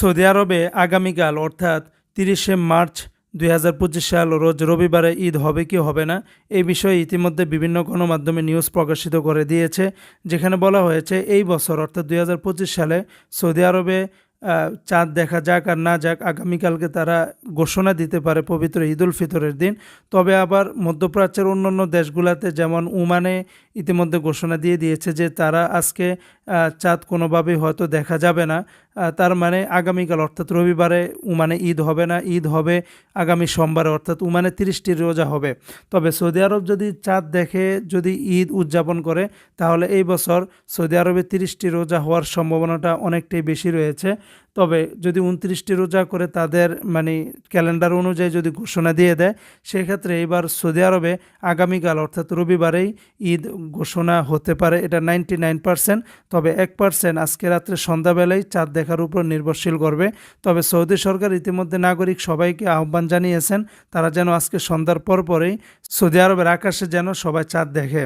Saudi আরবে আগামীকাল, অর্থাৎ তিরিশে মার্চ দুই হাজার পঁচিশ সাল, রোজ রবিবারে ঈদ হবে কি হবে না, এই বিষয়ে ইতিমধ্যে বিভিন্ন গণমাধ্যমে নিউজ প্রকাশিত করে দিয়েছে, যেখানে বলা হয়েছে এই বছর, অর্থাৎ দুই হাজার পঁচিশ সালে সৌদি আরবে চাঁদ দেখা যাক আর না যাক, আগামীকালকে তারা ঘোষণা দিতে পারে পবিত্র ঈদ উল ফিতরের দিন। তবে আবার মধ্যপ্রাচ্যের অন্যান্য দেশগুলোতে যেমন উমানে ইতিমধ্যে ঘোষণা দিয়ে দিয়েছে যে তারা আজকে চাঁদ কোনোভাবেই হয়তো দেখা যাবে না। তার মানে আগামীকাল অর্থাৎ রবিবারে উমানে ঈদ হবে না। ঈদ হবে আগামী সোমবারে, অর্থাৎ উমানে তিরিশটি রোজা হবে। তবে সৌদি আরব যদি চাঁদ দেখে, যদি ঈদ উদযাপন করে, তাহলে এই বছর সৌদি আরবে তিরিশটি রোজা হওয়ার সম্ভাবনাটা অনেকটাই বেশি রয়েছে। তবে যদি উনত্রিশটি রোজা করে তাদের মানে ক্যালেন্ডার অনুযায়ী যদি ঘোষণা দিয়ে দেয়, সেক্ষেত্রে এবার সৌদি আরবে আগামীকাল, অর্থাৎ রবিবারেই ঈদ ঘোষণা হতে পারে। এটা নাইনটি নাইন পার্সেন্ট, তবে এক পার্সেন্ট আজকে রাত্রে সন্ধ্যাবেলায় চাঁদ দেখার উপর নির্ভরশীল করবে। তবে সৌদি সরকার ইতিমধ্যে নাগরিক সবাইকে আহ্বান জানিয়েছেন, তারা যেন আজকে সন্ধ্যার পর পরেই সৌদি আরবের আকাশে যেন সবাই চাঁদ দেখে।